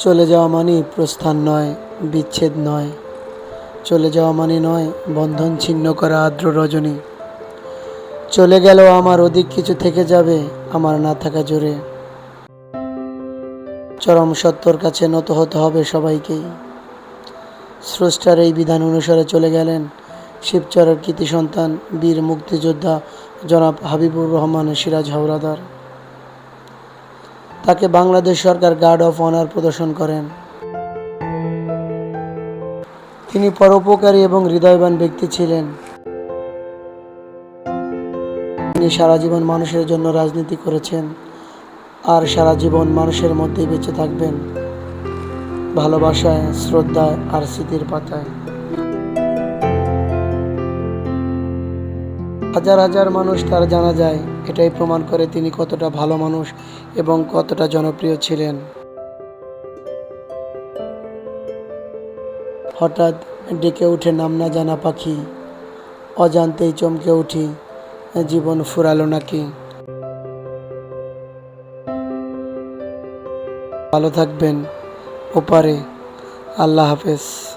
চলে যাওয়া মানে প্রস্থান নয়, বিচ্ছেদ নয়। চলে যাওয়া মানে নয়, বন্ধন ছিন্ন করা আর্দ্র রজনী। চলে গেলেও আমার অধিক কিছু থেকে যাবে, আমার না থাকা জোরে। চরম সত্যর কাছে নত হতে হবে সবাইকেই। স্রষ্টার এই বিধান অনুসারে চলে গেলেন শিবচরের কৃতি সন্তান, বীর মুক্তিযোদ্ধা জনাব হাবিবুর রহমান সিরাজ হাওলাদার। তাকে বাংলাদেশ সরকার গার্ড অফ অনার প্রদর্শন করেন। তিনি পরোপকারী এবং হৃদয়বান ব্যক্তি ছিলেন। তিনি সারা জীবন মানুষের জন্য রাজনীতি করেছেন আর সারা জীবন মানুষের মধ্যেই বেঁচে থাকবেন। ভালোবাসায়, শ্রদ্ধায় আর স্মৃতির পাতায়। হাজার হাজার মানুষ তার জানা যায়, এটাই প্রমাণ করে তিনি কতটা ভালো মানুষ এবং কতটা জনপ্রিয় ছিলেন। হঠাৎ ডেকে উঠে নাম না জানা পাখি। অজান্তেই চমকে উঠি, জীবন ফুরালো নাকি। ভালো থাকবেন, ওপারে। আল্লাহ হাফেজ।